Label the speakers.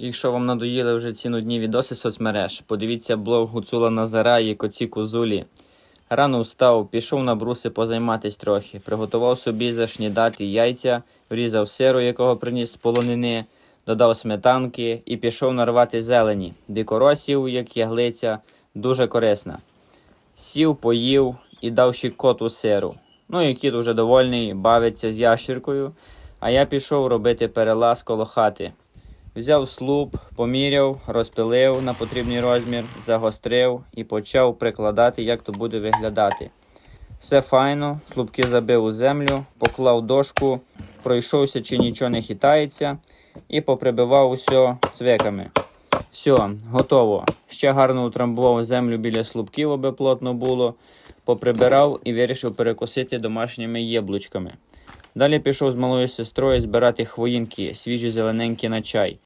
Speaker 1: Якщо вам надоїли вже ці нудні відоси соцмереж, подивіться блог Гуцула Назара і коті Кузулі. Рано встав, пішов на бруси позайматись трохи, приготував собі зашнідати яйця, врізав сиру, якого приніс з полонини, додав сметанки і пішов нарвати зелені, дикоросів, як яглиця, дуже корисна. Сів, поїв і дав ще коту сиру. Ну і кіт уже довольний, бавиться з ящіркою, а я пішов робити перелаз коло хати. Взяв слуп, поміряв, розпилив на потрібний розмір, загострив і почав прикладати, як то буде виглядати. Все файно, слупки забив у землю, поклав дошку, пройшовся, чи нічого не хитається, і поприбивав усе цвиками. Все, готово. Ще гарно утрамбував землю біля слупків, аби плотно було, поприбирав і вирішив перекусити домашніми яблучками. Далі пішов з малою сестрою збирати хвоїнки, свіжі зелененькі на чай.